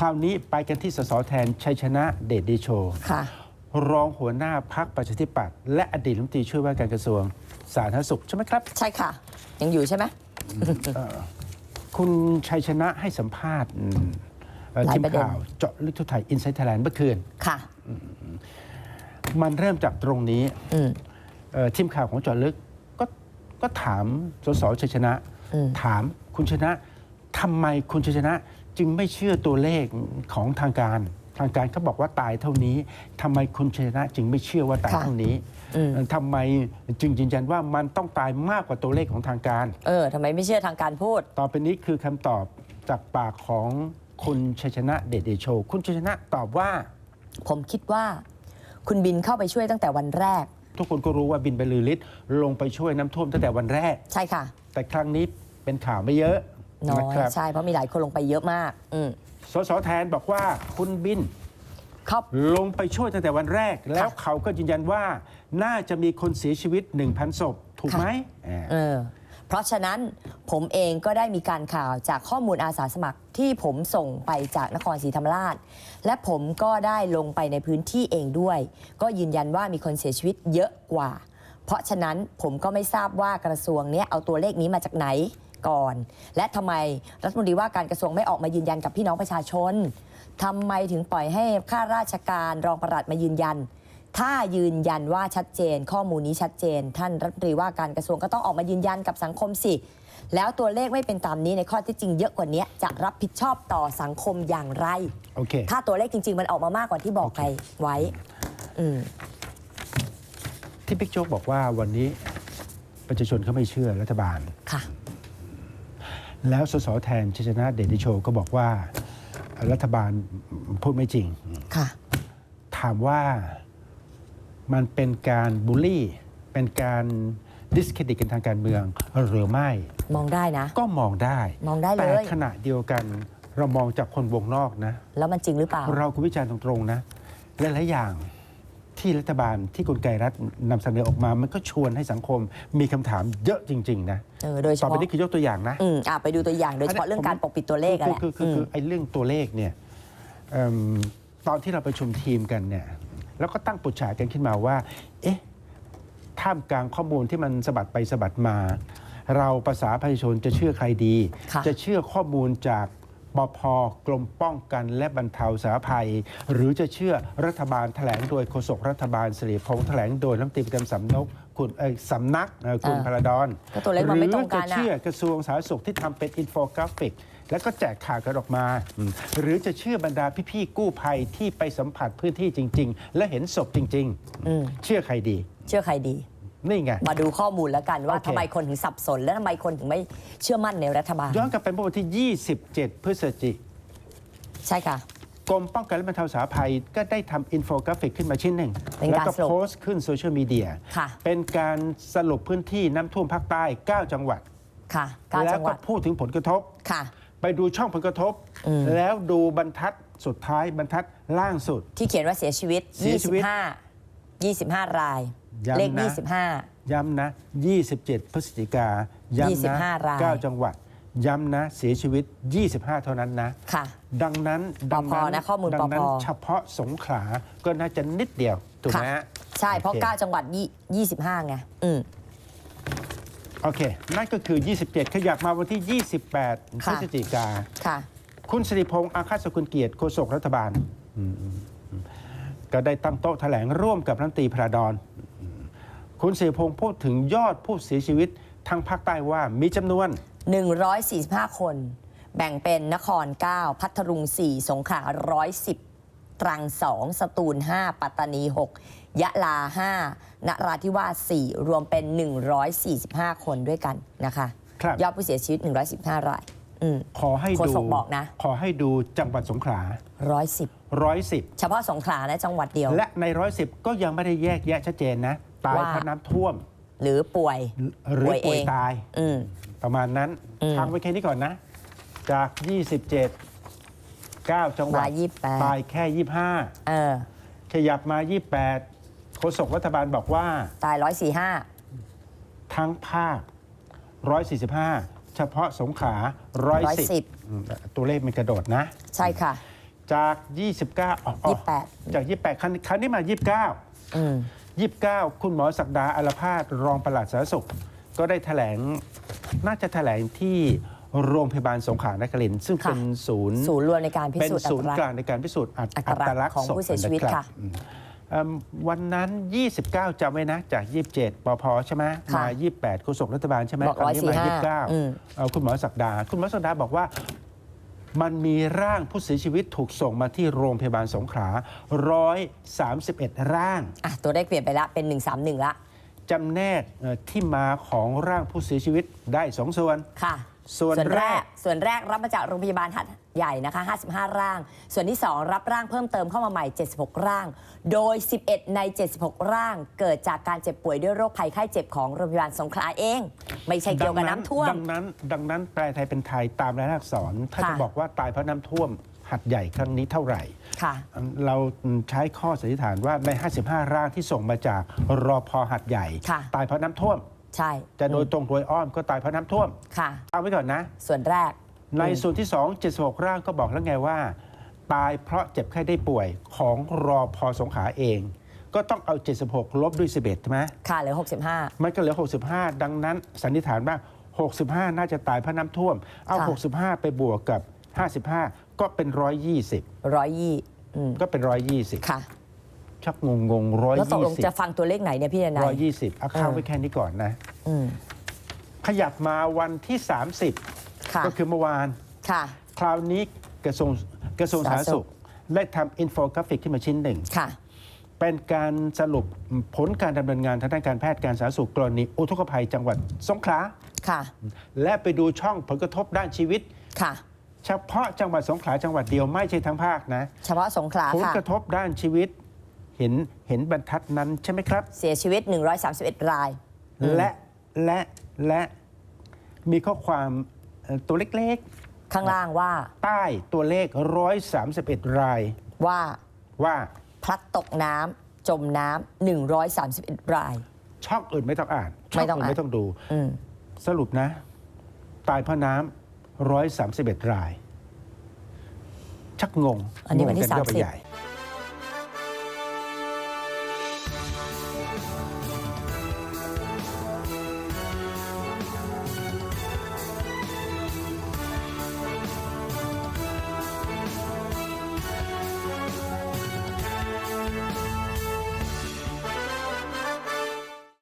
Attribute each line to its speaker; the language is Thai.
Speaker 1: คราวนี้ไปกันที่สสแทนชัยชนะเดชเดโช
Speaker 2: ค่ะ
Speaker 1: รองหัวหน้าพักประชาธิปัตย์และอดีตรัฐมนตรีช่วยว่าการกระทรวงสาธารณสุขใช่ไหมครับ
Speaker 2: ใช่ค่ะ ยังอยู่ใช่ไหม
Speaker 1: คุณชัยชนะให้สัมภาษณ์อืมเอ่อ
Speaker 2: หลาย
Speaker 1: ทีม
Speaker 2: ประเด็น
Speaker 1: ข่าวเจาะลึกทุกไทยอินไซต์ไทยแลนด์เมื่อคืน
Speaker 2: ค่ะ
Speaker 1: มันเริ่มจากตรงนี้
Speaker 2: อืม
Speaker 1: เอ่อทีมข่าวของเจาะลึกก็ก็ถามสสชัยชนะ
Speaker 2: อืม
Speaker 1: ถามคุณชนะทำไมคุณชัยชนะ จึงไม่เชื่อตัวเลขของทางการ ทางการเขาบอกว่าตายเท่านี้ทำไมคุณชัยชนะจึงไม่เชื่อว่าตาย
Speaker 2: ค่ะ
Speaker 1: เท่านี้
Speaker 2: อืม
Speaker 1: เอ่อทำไมจึงยืนยันว่ามันต้องตายมากกว่าตัวเลขของทางการ
Speaker 2: เออทำไมไม่เชื่อทางการพูด
Speaker 1: ต่อไปนี้คือคำตอบจากปากของคุณชัยชนะเดชเดโช คุณชัยชนะตอบว่า
Speaker 2: ผมคิดว่า คุณบินเข้าไปช่วยตั้งแต่วันแรก
Speaker 1: ทุกคนก็รู้ว่าบินบรรลือฤทธิ์ลงไปช่วยน้ำท่วมตั้งแต่วันแรก
Speaker 2: ใช่ค่ะ
Speaker 1: แต่ครั้งนี้เป็นข่าวไม่เยอะ
Speaker 2: น้อย
Speaker 1: นะครับ
Speaker 2: ใช่ เพราะมีหลายคนลงไปเยอะมากอืม
Speaker 1: สสแทนบอกว่าคุณบิน
Speaker 2: ครับ
Speaker 1: ลงไปช่วยตั้งแต่วันแรก แล้วเขาก็ยืนยันว่า น่าจะมีคนเสียชีวิต 1,000ศพถูกไหมอ่า
Speaker 2: เออเพราะฉะนั้นผมเองก็ได้มีการข่าวจากข้อมูลอาสาสมัครที่ผมส่งไปจากนครศรีธรรมราช และผมก็ได้ลงไปในพื้นที่เองด้วย ก็ยืนยันว่ามีคนเสียชีวิตเยอะกว่า เพราะฉะนั้นผมก็ไม่ทราบว่ากระทรวงเนี้ยเอาตัวเลขนี้มาจากไหน ก่อนและทำไมรัฐมนตรีว่าการกระทรวงไม่ออกมายืนยันกับพี่น้องประชาชนทำไมถึงปล่อยให้ข้าราชการรองปลัดมายืนยัน ถ้ายืนยันว่าชัดเจน ข้อมูลนี้ชัดเจน ท่านรัฐมนตรีว่าการกระทรวงก็ต้องออกมายืนยันกับสังคมสิ แล้วตัวเลขไม่เป็นตามนี้ในข้อเที่จริงเยอะกว่านี้จะรับผิดชอบต่อสังคมอย่างไร
Speaker 1: โอเค
Speaker 2: ถ้าตัวเลขจริง ๆ มันออกมามากกว่าที่บอก
Speaker 1: โอเค
Speaker 2: ไปไว้ อืม
Speaker 1: ที่บิ๊กโจ๊กบอกว่าวันนี้ประชาชนเขาไม่เชื่อรัฐบาล
Speaker 2: ค่ะ
Speaker 1: แล้วสสแทนชัยชนะเดชเดโชก็บอกว่ารัฐบาลพูดไม่จริง
Speaker 2: ค่ะ
Speaker 1: ถามว่ามันเป็นการบูลลี่ เป็นการดิสเครดิตกันทางการเมืองหรือไม่
Speaker 2: มองได้นะ
Speaker 1: ก็มองได้
Speaker 2: มองได้เลย
Speaker 1: แต่ขณะเดียวกันเรามองจากคนวงนอกนะ
Speaker 2: แล้วมันจริงหรือเปล่า
Speaker 1: เราก็วิจารณ์ตรงๆนะหลายๆอย่าง ที่รัฐบาลที่กลไกรัฐนำเสนอออกมา มันก็ชวนให้สังคมมีคำถามเยอะจริง ๆ นะ
Speaker 2: เออโดยเฉ
Speaker 1: ต่อไป
Speaker 2: พาะ
Speaker 1: นี้คือยกตัวอย่างนะ
Speaker 2: อืมอะไปดูตัวอย่างโดยเฉพาะเรื่องการปกปิดตัวเลขอะแหละ
Speaker 1: คือคือคือคือ
Speaker 2: ม
Speaker 1: ไอ้เรื่องตัวเลขเนี่ยเอิ่มตอนที่เราประชุมทีมกันเนี่ยแล้วก็ตั้งปุจฉากันขึ้นมาว่า เอ๊ะท่ามกลางข้อมูลที่มันสะบัดไปสะบัดมา เราภาษาประชาชนจะเชื่อใครดี
Speaker 2: ค่ะ
Speaker 1: จะเชื่อข้อมูลจาก ปพกรมป้องกันและบรรเทาสาธารณภัย หรือจะเชื่อรัฐบาลแถลงโดยโฆษกรัฐบาลสิริพงษ์แถลงโดยรัฐมนตรีประจำสำนักคุณเอ่อสำนักเอ่อคุณ
Speaker 2: อ่า
Speaker 1: พลดอน
Speaker 2: ก็ตัวเลขมันไม่ตรงกัน
Speaker 1: หรือจะ
Speaker 2: อะ
Speaker 1: เชื่อกระทรวงสาธารณสุขที่ทำเป็นอินโฟกราฟิก แล้วก็แจกข่าวกันออกมาอืมหรือจะเชื่อบรรดาพี่ๆกู้ภัยที่ไปสัมผัสพื้นที่จริง ๆ และเห็นศพจริง
Speaker 2: อืม
Speaker 1: ๆ เชื่อใครดี
Speaker 2: เชื่อใครดี
Speaker 1: นี่ไง
Speaker 2: มาดูข้อมูลแล้วกันว่า
Speaker 1: โอเค
Speaker 2: ทำไมคนถึงสับสน และทำไมคนถึงไม่เชื่อมั่นในรัฐบาล
Speaker 1: ย้อนกลับไปเมื่อวันที่ 27 พฤศจิก
Speaker 2: ใช่ค่ะ
Speaker 1: กรมป้องกันและบรรเทาสาธารณภัยก็ได้ทำอินโฟกราฟิกขึ้นมาชิ้นหนึ่ง
Speaker 2: เป็น
Speaker 1: แล้ว
Speaker 2: การ
Speaker 1: ก็
Speaker 2: สรุป
Speaker 1: โพสต์ขึ้นโซเชียลมีเดีย
Speaker 2: ค่ะ
Speaker 1: เป็นการสรุปพื้นที่น้ำท่วมภาคใต้ 9 จังหวัด
Speaker 2: ค่ะเก้า
Speaker 1: แล้
Speaker 2: จั
Speaker 1: ว
Speaker 2: งห
Speaker 1: ก็
Speaker 2: วัด
Speaker 1: พูดถึงผลกระทบ
Speaker 2: ค่ะ
Speaker 1: ไปดูช่องผลกระทบ
Speaker 2: อืม
Speaker 1: แล้วดูบรรทัดสุดท้ายบรรทัดล่างสุด
Speaker 2: ที่เขียนว่าเสียชีวิต
Speaker 1: เสียชีวิต
Speaker 2: 25 25 ราย
Speaker 1: ย้ำนะ
Speaker 2: เลข
Speaker 1: ย้ำนะ 27 พฤศจิกาย้ำนะ
Speaker 2: 25ราย
Speaker 1: 9จังหวัด ย้ำนะ เสียชีวิต 25 เท่านั้นนะ
Speaker 2: 25ค่ะ
Speaker 1: ดังนั้น
Speaker 2: ป
Speaker 1: ดั
Speaker 2: พนะข้อมูล
Speaker 1: ดันั้น
Speaker 2: ปพ
Speaker 1: เฉพาะสงขลาก็น่าจะนิดเดียวถูกไหม
Speaker 2: ค่ะ
Speaker 1: ฮะ
Speaker 2: ใช่เพราะ
Speaker 1: โอค
Speaker 2: 9 จังหวัดยี่25 ไงอืม
Speaker 1: โอเค นั่นก็คือ 27 ขยับมาวันที่ 28 พ
Speaker 2: ค่ะ
Speaker 1: ฤศจิกา
Speaker 2: ค่ะ
Speaker 1: คุณสิริพงษ์อาคาสกุลเกียรติโฆษกรัฐบาลอืมอืมอืมก็ได้ตั้งโต๊ะแถลงร่วมกับรัฐมนตรีพระดอนอืม คุณสิริพงษ์พูดถึงยอดผู้เสียชีวิตทางภาคใต้ว่ามีจำนวน
Speaker 2: 145 คน แบ่งเป็นนคร 9 พัทลุง 4 สงขลา110 ตรัง 2 สตูล 5 ปัตตานี 6 ยะลา 5 นราธิวาส 4 รวมเป็น 145 คนด้วยกันนะคะ
Speaker 1: ครับ
Speaker 2: ยอดผู้เสียชีวิต 115 ราย อืม
Speaker 1: ขอให้
Speaker 2: โฆ
Speaker 1: ดู
Speaker 2: ษกบอกนะ
Speaker 1: ขอให้ดูจังหวัดสงขลา
Speaker 2: 110
Speaker 1: 110
Speaker 2: เฉพาะสงขลานะจังหวัดเดียว
Speaker 1: และใน110ก็ยังไม่ได้แยกแยะชัดเจนนะ ตาย
Speaker 2: ว่า
Speaker 1: เพราะน้ำท่วม
Speaker 2: หรือป่วย
Speaker 1: หรือ
Speaker 2: ป่วยเอง
Speaker 1: ป่วยตาย
Speaker 2: อืม
Speaker 1: ประมาณนั้น
Speaker 2: อืม
Speaker 1: ทางไว้แค่นี้ก่อนนะ จาก 27 9 จังหวัด
Speaker 2: มา28
Speaker 1: ตายแค่25
Speaker 2: เออ
Speaker 1: ขยับมา 28โฆษกรัฐบาลบอกว่า
Speaker 2: ตาย145
Speaker 1: ทั้งภาค 145 เฉพาะสงขลา110
Speaker 2: 110
Speaker 1: อืมตัวเลขมันกระโดดนะ
Speaker 2: ใช่ค่ะ
Speaker 1: จาก 29อ๋ออ๋อ
Speaker 2: 28
Speaker 1: จาก 28 ครั้งครั้งนี้มา 29
Speaker 2: อืม
Speaker 1: 29 คุณหมอศักดาอลพาดรองปลัดสาธารณสุข ก็ได้แถลงน่าจะแถลงที่โรงพยาบาลสงขลานครินทร์ซึ่ง
Speaker 2: ค่ะ
Speaker 1: เป็นศูนย์
Speaker 2: ศูนย์รวมในการพิ
Speaker 1: เป็น
Speaker 2: สูจน์อั
Speaker 1: ศูน
Speaker 2: ต
Speaker 1: ย์
Speaker 2: ลัก
Speaker 1: ก
Speaker 2: ษ
Speaker 1: ลาง
Speaker 2: ณ์
Speaker 1: ในการพิสูจน์อัต
Speaker 2: อัตลักษณ์ของผู้เสียชีวิต
Speaker 1: ศพนรับ
Speaker 2: ค่ะ
Speaker 1: อืมเอิ่มวันนั้น 29จำไว้นะ จาก 27ปพใช่ไหม
Speaker 2: ค่ะ
Speaker 1: มา 28โฆษกรัฐบาลใช่ไหม
Speaker 2: บอก
Speaker 1: คราวนี้มา
Speaker 2: 145อืม
Speaker 1: 29เอาคุณหมอศักดา คุณหมอศักดาบอกว่า มันมีร่างผู้เสียชีวิตถูกส่งมาที่โรงพยาบาลสงขลา131 ร่าง
Speaker 2: อะตัวเลขเปลี่ยนไปละเป็น 131 ละ
Speaker 1: จำแนกเอ่อที่มาของร่างผู้เสียชีวิตได้สองส่วน
Speaker 2: ค่ะ
Speaker 1: ส่วนแรก
Speaker 2: ส่วนแรกรับมาจากโรงพยาบาลหัดใหญ่นะคะ 55 ร่าง ส่วนที่ 2 รับร่างเพิ่มเติมเข้ามาใหม่ 76 ร่าง โดย 11 ใน 76 ร่าง เกิดจากการเจ็บป่วยด้วยโรคภัยไข้เจ็บของโรงพยาบาลสงขลาเอง ไม่ใช่เกี่ยวกับน้ำท่วม
Speaker 1: ดังนั้น ดังนั้นแปลไทยเป็นไทยตามรายลักษณ์อักษรถ้า
Speaker 2: ค่ะ
Speaker 1: จะบอกว่าตายเพราะน้ำท่วม หัดใหญ่ครั้งนี้เท่าไหร่
Speaker 2: ค่ะ
Speaker 1: เราใช้ข้อสันนิษฐานว่าใน 55 ร่างที่ส่งมาจากรอพอหัดใหญ่
Speaker 2: ค่ะ
Speaker 1: ตายเพราะน้ำท่วม
Speaker 2: ใช่
Speaker 1: จะโดยตรงโดยอ้อมก็ตายเพราะน้ำท่วม
Speaker 2: ค่ะ
Speaker 1: เอาไว้ก่อนนะ
Speaker 2: ส่วนแรก
Speaker 1: ใน
Speaker 2: อืม
Speaker 1: ส่วนที่ 2 76 ร่างก็บอกแล้วไงว่า ตายเพราะเจ็บไข้ได้ป่วยของรอพอสงขลาเอง ก็ต้องเอา 76 ลบด้วย 11ใช่ไหม
Speaker 2: ค่ะเหลือ 65
Speaker 1: มันก็เหลือ 65 ดังนั้นสันนิษฐานว่า 65 น่าจะตายเพราะน้ำท่วม เอา
Speaker 2: ค่ะ
Speaker 1: 65 ไปบวกกับ 55 ก็เป็น 120
Speaker 2: ร้อยยี่อืม
Speaker 1: ก็เป็น 120
Speaker 2: ค่ะ
Speaker 1: ชักงงงๆ
Speaker 2: แล้วตกลงจะ
Speaker 1: 120
Speaker 2: ฟังตัวเลขไหนเนี่ยพี่นาย
Speaker 1: 120เอาเข้า
Speaker 2: เออ
Speaker 1: ไว้แค่นี้ก่อนนะ
Speaker 2: อืม
Speaker 1: ขยับมาวันที่
Speaker 2: ค่ะ
Speaker 1: 30 ก็คือเมื่อวาน
Speaker 2: ค่ะ
Speaker 1: คราวนี้กระทรวงกระทรวงสาธารณสุข ได้ทำอินโฟกราฟิกขึ้นมาชิ้นหนึ่ง
Speaker 2: ค่ะ
Speaker 1: เป็นการสรุปผลการดำเนินงานทางด้านการแพทย์การสาธารณสุขกรณีอุทกภัยจังหวัดสงขลา
Speaker 2: ค่ะ
Speaker 1: และไปดูช่องผลกระทบด้านชีวิต
Speaker 2: ค่ะ
Speaker 1: เฉพาะจังหวัดสงขลาจังหวัดเดียวไม่ใช่ทั้งภาคนะ
Speaker 2: เฉพาะสงขลา
Speaker 1: ผล
Speaker 2: ค่ะ
Speaker 1: กระทบด้านชีวิต เห็นเห็นบรรทัดนั้นใช่ไหมครับ
Speaker 2: เสียชีวิต 131 ราย อืม
Speaker 1: และและและมีข้อความเอ่อตัวเล็ก
Speaker 2: ข้างล่างว่า
Speaker 1: ๆ ใต้ตัวเลข 131 ราย
Speaker 2: ว่า
Speaker 1: ว่า
Speaker 2: พลัดตกน้ำจมน้ำ131 ราย
Speaker 1: ช่องอื่นไม่ต้องอ่านช่
Speaker 2: ไม่
Speaker 1: อง
Speaker 2: ต้อง
Speaker 1: อื่น
Speaker 2: อ่าน
Speaker 1: ไม่ต้องดู
Speaker 2: อืม
Speaker 1: สรุปนะ ตายเพราะน้ำ 131 ราย ชักงง
Speaker 2: อันนี้วันที่
Speaker 1: งงกัเข้าไป
Speaker 2: 30
Speaker 1: ใหญ่